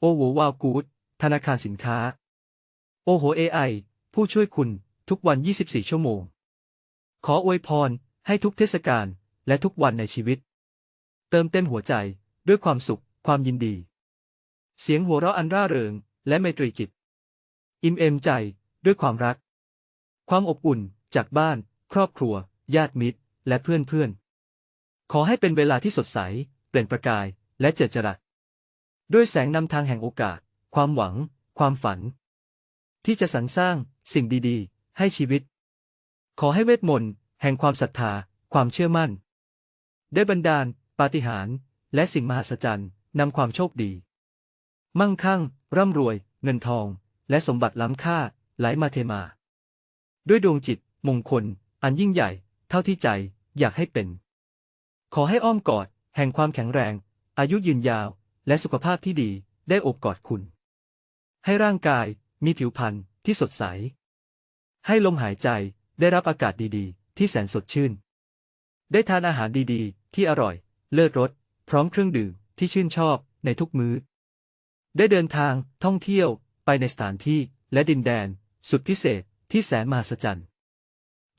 โอโหวาวกูดธนาคารสินค้า โอโห AI ผู้ช่วยคุณทุกวัน 24 ชั่วโมง ขออวยพรให้ทุกเทศกาลและทุกวันในชีวิต เติมเต็มหัวใจด้วยความสุข ความยินดี เสียงหัวเราะอันร่าเริง และไมตรีจิต อิ่มเอมใจด้วยความรัก ความอบอุ่นจากบ้าน ครอบครัว ญาติมิตร และเพื่อนเพื่อน ขอให้เป็นเวลาที่สดใส เปล่งประกาย และเจิดจรัส ด้วยแสงนำทางแห่งโอกาส ความหวัง ความฝัน ที่จะสรรสร้างสิ่งดีๆ ให้ชีวิต ขอให้เวทมนต์แห่งความศรัทธา ความเชื่อมั่น ได้บันดาล ปาฏิหาริย์และสิ่งมหัศจรรย์นำความโชคดี มั่งคั่ง ร่ำรวย เงินทอง และสมบัติล้ำค่าไหลมาเทมา ด้วยดวงจิต มงคล อันยิ่งใหญ่ เท่าที่ใจอยากให้เป็น ขอให้อ้อมกอด แห่งความแข็งแรง อายุยืนยาว และสุขภาพที่ดีได้โอบกอดคุณ ให้ร่างกายมีผิวพรรณที่สดใส ให้ลมหายใจได้รับอากาศดีๆ ที่แสนสดชื่น ได้ทานอาหารดีๆ ที่อร่อย เลิศรสพร้อมเครื่องดื่มที่ชื่นชอบในทุกมื้อ ได้เดินทางท่องเที่ยวไปในสถานที่และดินแดน สุดพิเศษที่แสนมหัศจรรย์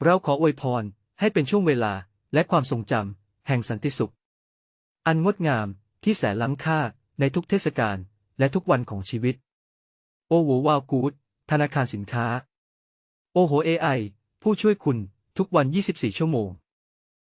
เราขออวยพรให้เป็นช่วงเวลาและความทรงจำแห่งสันติสุข อันงดงามที่แสนล้ำค่า ในทุกเทศกาลและทุกวันของชีวิต โอโหวาวกูดธนาคารสินค้า โอโห AI ผู้ช่วยคุณทุกวัน 24 ชั่วโมง